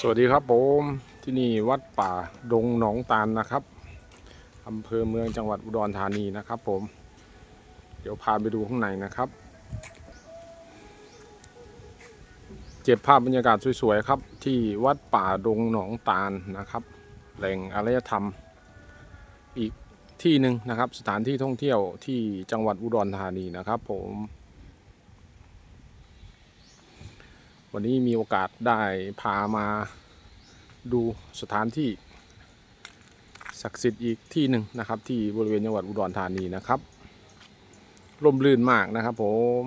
สวัสดีครับผมที่นี่วัดป่าดงหนองตาลนะครับอำเภอเมืองจังหวัดอุดรธานีนะครับ ผม เดี๋ยวพาไปดูข้างในนะครับเก็บภาพบรรยากาศสวยๆครับ ที่วัดป่าดงหนองตาลนะครับ แหล่งอารยธรรม อีกที่หนึ่งนะครับ สถานที่ท่องเที่ยวที่จังหวัดอุดรธานีนะครับ ผม วันนี้มีโอกาสได้พามาดูสถานที่ศักดิ์สิทธิ์อีกที่หนึ่งนะครับ ที่บริเวณจังหวัดอุดรธานีนะครับร่มรื่นมากนะครับผม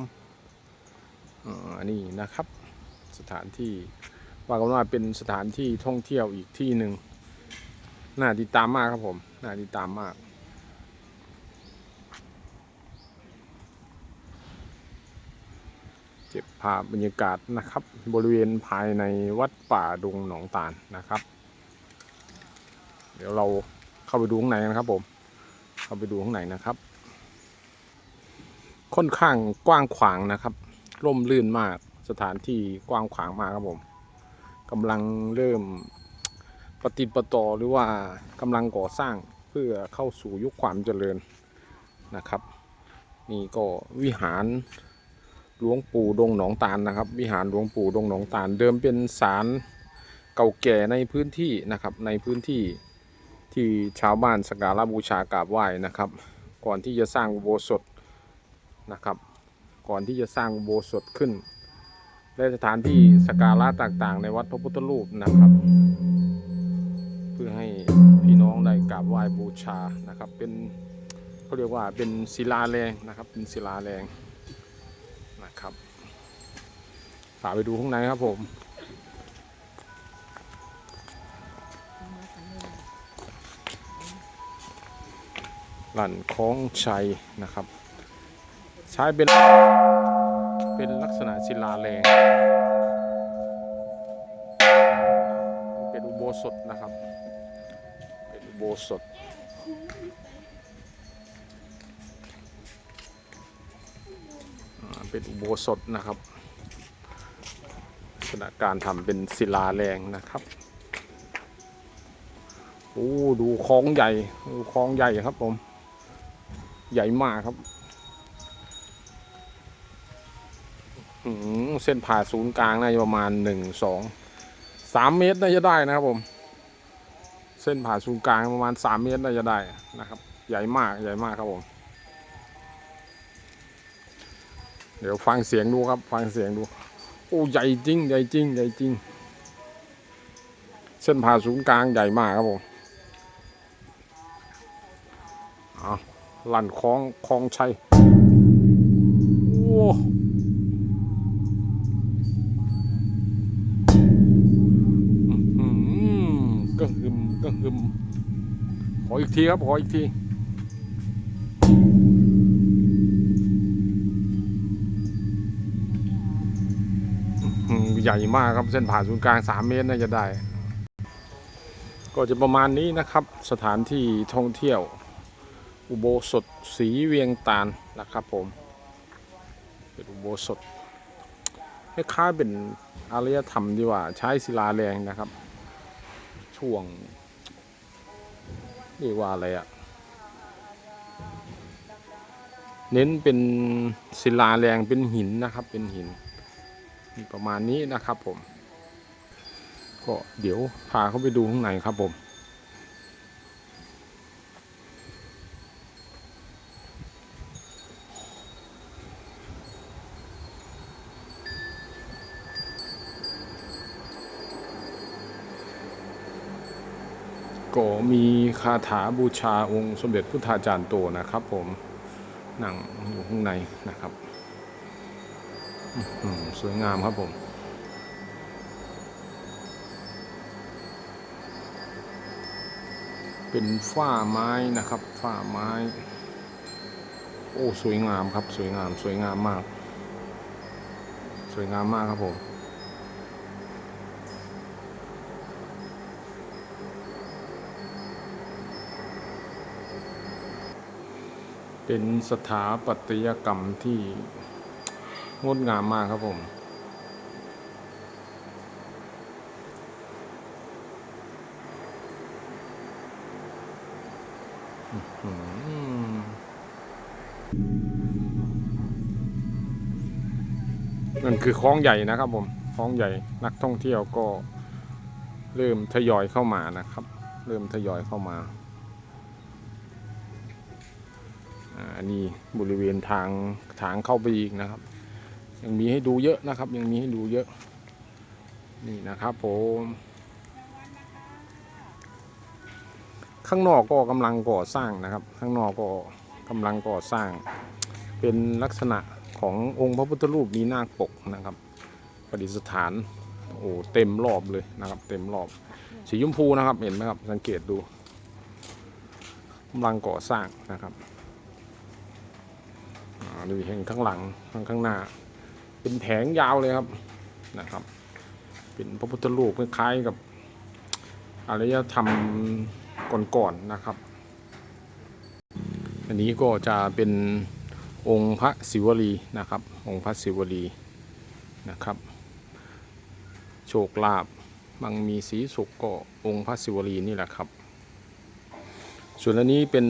อ่านี่นะครับ สถานที่ว่ากันว่าเป็นสถานที่ท่องเที่ยวอีกที่หนึ่งน่าติดตามมากครับผมน่าติดตามมาก ก็บภาพบรรยากาศนะครับ บริเวณภายในวัดป่าดงหนองตาลนะครับ เดี๋ยวเราเข้าไปดูข้างในกันครับผม เข้าไปดูข้างในนะครับ ค่อนข้างกว้างขวางนะครับ ร่มรื่นมากสถานที่กว้างขวางมากครับผมกำลังเริ่มปฏิปต่อหรือว่ากำลังก่อสร้างเพื่อเข้าสู่ยุคความเจริญนะครับ นี่ก็วิหาร หลวงปู่ดงหนองตาลนะครับ วิหารหลวงปู่ดงหนองตาล เดิมเป็นศาลเก่าแก่ในพื้นที่นะครับ ในพื้นที่ที่ชาวบ้านสักการะบูชากราบไหว้นะครับ ก่อนที่จะสร้างอุโบสถนะครับ ก่อนที่จะสร้างอุโบสถขึ้น และสถานที่สักการะต่างๆ ในวัดพระพุทธรูปนะครับ เพื่อให้พี่น้องได้กราบไหว้บูชานะครับ เป็นเขาเรียกว่าเป็นศิลาแรงนะครับ เป็นศิลาแรง นะครับพาไปดูข้างในครับผมหลั่นคล้องชัยนะครับ ใช้เป็นเป็นลักษณะศิลาแรงเป็นอุโบสถนะครับ เป็นอุโบสถเป็นอุโบสถนะครับ ษณะการทำเป็นศิลาแรงนะครับโอ้ดูคลองใหญ่ดูคลองใหญ่ครับผม ใหญ่มากครับเส้นผ่าศูนย์กลางน่าจะประมาณหนึ่งสองสามเมตรน่าจะได้นะครับผม เส้นผ่าศูนย์กลางประมาณสามเมตรน่าจะได้นะครับ ใหญ่มากใหญ่มากครับผม เดี๋ยวฟังเสียงดูครับ ฟังเสียงดู โอ้ใหญ่จริงใหญ่จริงใหญ่จริง เส้นผ่าศูนย์กลางใหญ่มากครับผมเอาลั่นคลองคลองชัยโอ้หือกระหึมกระหึมขออีกทีครับ ขออีกที ใหญ่มากครับเส้นผ่านศูนย์กลาง 3 เมตรน่าจะได้ ก็จะประมาณนี้นะครับ สถานที่ท่องเที่ยว อุโบสถสีเวียงตาลนะครับผมเป็นอุโบสถคล้ายๆเป็นอารยธรรมดีกว่า ใช้ศิลาแรงนะครับ ช่วงเรียกว่าอะไรอะเน้นเป็นศิลาแรงเป็นหินนะครับเป็นหิน ประมาณนี้นะครับผม ก็เดี๋ยวพาเขาไปดูข้างในครับผมก็มีคาถาบูชาองค์สมเด็จพุทธาจารย์โตนะครับผมนั่งอยู่ข้างในนะครับ สวยงามครับผมเป็นฝ้าไม้นะครับฝ้าไม้ โอ้สวยงามครับ สวยงาม สวยงามมาก สวยงามมากครับผมเป็นสถาปัตยกรรมที่ งดงามมากครับผม นั่นคือคลองใหญ่นะครับผมคลองใหญ่นักท่องเที่ยวก็เริ่มทยอยเข้ามานะครับ เริ่มทยอยเข้ามาอันนี้บริเวณทางทางเข้าไปอีกนะครับ ยังมีให้ดูเยอะนะครับ ยังมีให้ดูเยอะ นี่นะครับผมข้างนอกก็กำลังก่อสร้างนะครับ ข้างนอกก็กำลังก่อสร้าง เป็นลักษณะขององค์พระพุทธรูปมีนาคปกนะครับ ประดิษฐานโอ้เต็มรอบเลยนะครับ เต็มรอบ สีชมพูนะครับเห็นไหมครับสังเกตดูกำลังก่อสร้างนะครับดูเห็นข้างหลังข้างข้างหน้า เป็นแผงยาวเลยครับนะครับ เป็นพระพุทธรูปคล้ายๆกับอารยธรรมก่อนๆนะครับ อันนี้ก็จะเป็นองค์พระศิวลีนะครับ องค์พระศิวลีนะครับ โชคลาภมังมีสีสุขก็องค์พระศิวลีนี่แหละครับ ส่วนอันนี้เป็น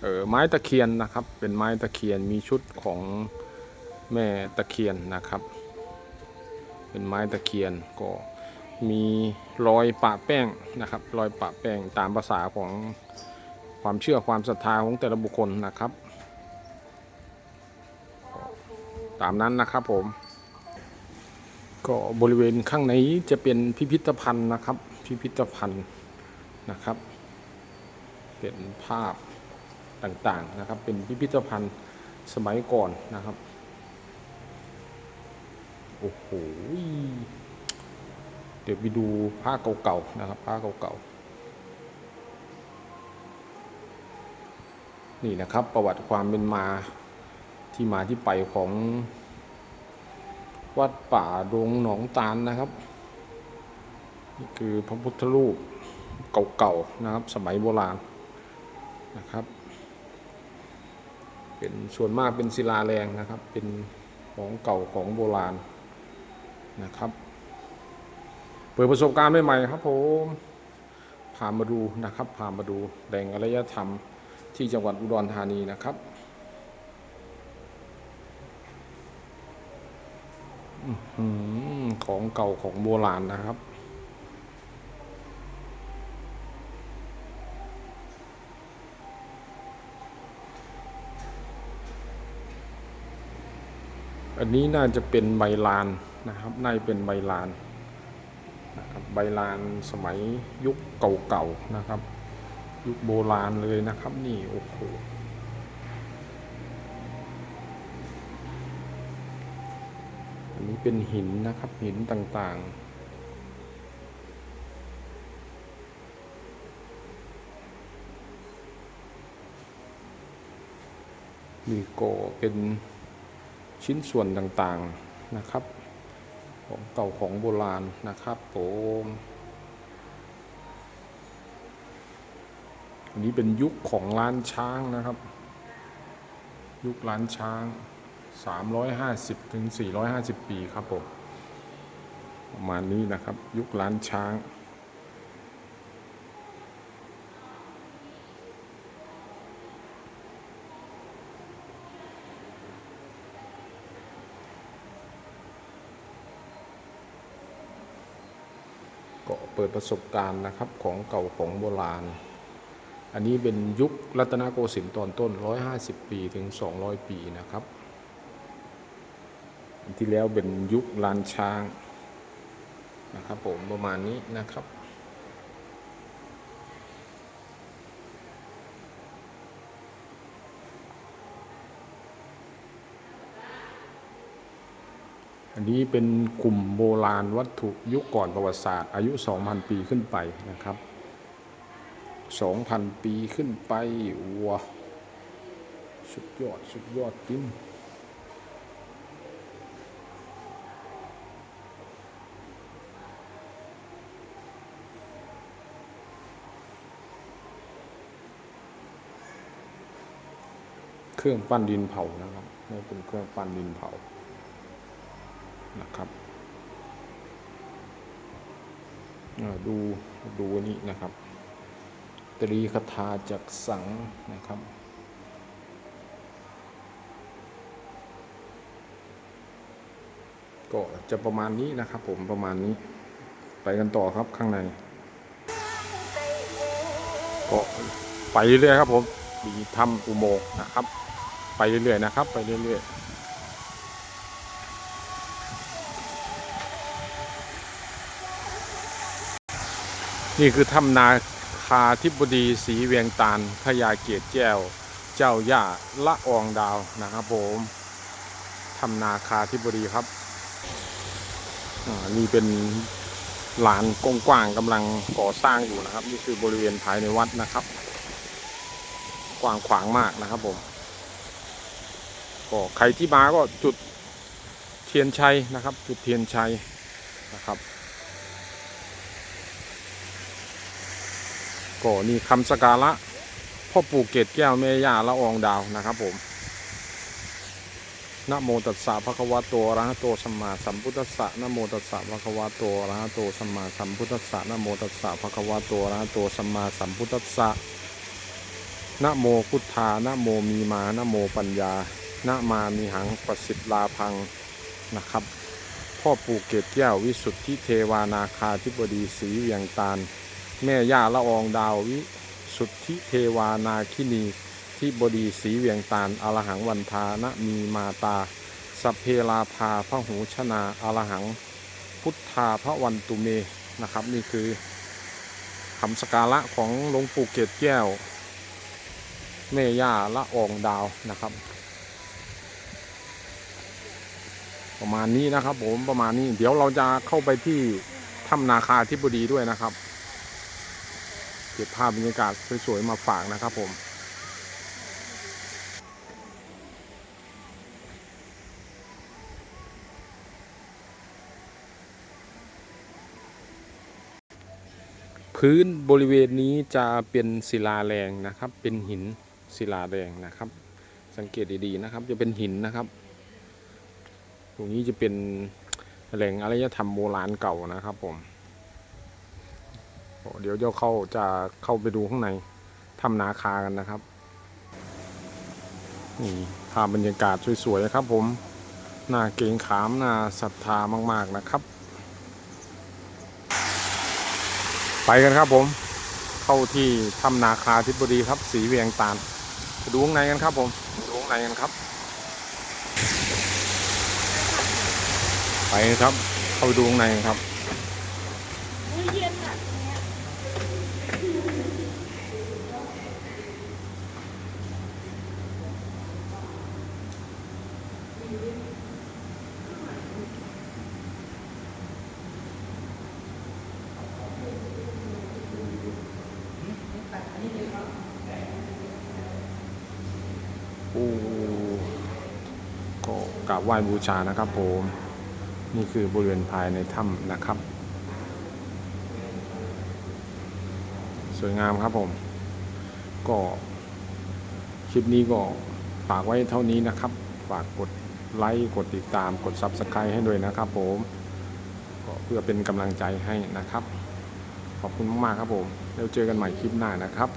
เอ่อไม้ตะเคียนนะครับ เป็นไม้ตะเคียนมีชุดของ แม่ตะเคียนนะครับ เป็นไม้ตะเคียนก็มีรอยปะแป้งนะครับรอยปะแป้งตามภาษาของความเชื่อความศรัทธาของแต่ละบุคคลนะครับ ตามนั้นนะครับผม ก็บริเวณข้างในจะเป็นพิพิธภัณฑ์นะครับ พิพิธภัณฑ์นะครับ เป็นภาพต่างๆนะครับ เป็นพิพิธภัณฑ์สมัยก่อนนะครับ โอ้โหเดี๋ยวไปดูผ้าเก่าๆนะครับผ้าเก่าๆนี่นะครับประวัติความเป็นมาที่มาที่ไปของวัดป่าดงหนองตาลนะครับนี่คือพระพุทธรูปเก่าๆนะครับ สมัยโบราณนะครับ เป็นส่วนมากเป็นศิลาแรงนะครับ เป็นของเก่าของโบราณ นะครับ เปิดประสบการณ์ใหม่ๆครับผมพามาดูนะครับพามาดูแหล่งอารยธรรมที่จังหวัดอุดรธานีนะครับของเก่าของโบราณนะครับอันนี้น่าจะเป็นใบลาน นะครับน่าจะเป็นใบลานนะครับใบลานสมัยยุคเก่าๆนะครับ ยุคโบราณเลยนะครับนี่โอ้โหอันนี้เป็นหินนะครับหินต่างๆมีโกเป็นชิ้นส่วนต่างๆนะครับ ของเก่าของโบราณนะครับผมอันนี้เป็นยุคของล้านช้างนะครับ ยุคล้านช้าง 350ถึง450 ปีครับผมประมาณนี้นะครับ ยุคล้านช้าง ปิดประสบการณ์นะครับของเก่าของโบราณ อันนี้เป็นยุครัตนโกสินทร์ตอนต้น 150 ปีถึง 200 ปีนะครับ ที่แล้วเป็นยุคลานช้างนะครับผมประมาณนี้นะครับ อันนี้เป็นกลุ่มโบราณวัตถุยุคก่อนประวัติศาสตร์ อายุ 2,000 ปีขึ้นไปนะครับ 2,000 ปีขึ้นไปว้าสุดยอด สุดยอดจริงเครื่องปั้นดินเผานะครับนี่เป็นเครื่องปั้นดินเผา นะครับดูดูอันนี้นะครับตรีคาถาจักสังนะครับ ก็จะประมาณนี้นะครับผมประมาณนี้ ไปกันต่อครับข้างใน ก็ไปเรื่อยครับผมมีถ้ำอุโมงค์นะครับ ไปเรื่อยๆนะครับ ไปเรื่อยๆ นี่คือถ้ำนาคาธิบดีศรีเวียงตาลพญาเกียรติแก้ว เจ้าย่าละอองดาวนะครับผมถ้ำนาคาธิบดีครับนี่เป็นลานกว้างๆกำลังก่อสร้างอยู่นะครับ นี่คือบริเวณภายในวัดนะครับ กว้างขวางมากนะครับผมก็ใครที่มาก็จุดเทียนชัยนะครับ จุดเทียนชัยนะครับ ก็นี่คำสการะพ่อปู่เกตแก้วแม่ย่าละอองดาวนะครับผมนะโมตัสสะภะคะวะโตอะระหะโตสัมมาสัมพุทธัสสะนะโมตัสสะภะคะวะโตอะระหะโตสัมมาสัมพุทธัสสะนะโมตัสสะภะคะวะโตอะระหะโตสัมมาสัมพุทธัสสะนะโมพุทธานะโมมีมานะโมปัญญานะมามีหังประสิทธิ์ลาพังนะครับ พ่อปู่เกตแก้ววิสุทธิเทวานาคาธิบดีศรีเวียงตาล แม่ย่าละอองดาววิ สุทธิเทวานาคินีที่บดีศรีเวียงตาลอรหังวันทานะมีมาตาสัพเพลาภาพระหูชนาอรหัง พุทธาพระวันตุเมนะครับ นี่คือคำสการะของหลวงปู่เกตแก้วแม่ย่าละอองดาวนะครับ ประมาณนี้นะครับผมประมาณนี้เดี๋ยวเราจะเข้าไปที่ถ้ำนาคาธิบดีด้วยนะครับ เก็บภาพบรรยากาศสวยๆมาฝากนะครับผมพื้นบริเวณนี้จะเป็นศิลาแรงนะครับ เป็นหินศิลาแรงนะครับ สังเกตดีๆนะครับ จะเป็นหินนะครับ ตรงนี้จะเป็นแหล่งอารยธรรมโบราณเก่านะครับผม เดี๋ยวเจ้าเข้าจะเข้าไปดูข้างในถ้ำนาคากันนะครับนี่ภาพบรรยากาศสวยๆนะครับ ผมน่าเกรงขามน่าศรัทธามาก ๆนะครับ ไปกันครับผมเข้าที่ถ้ำนาคาธิบดีครับ สีเวียงตาลไปดูข้างในกันครับ ผมดูข้างในกันครับ ไปครับเข้าไปดูข้างในครับ มื้อเย็นอะเนี่ย โอ้ ก็กราบไหว้บูชานะครับผมนี่คือบริเวณภายในถ้ำนะครับ สวยงามครับผม ก็คลิปนี้ก็ฝากไว้เท่านี้นะครับ ฝากกดไลค์กดติดตามกด Subscribe ให้ด้วยนะครับผมก็เพื่อเป็นกำลังใจให้นะครับ ขอบคุณมากๆครับผม แล้วเจอกันใหม่คลิปหน้านะครับ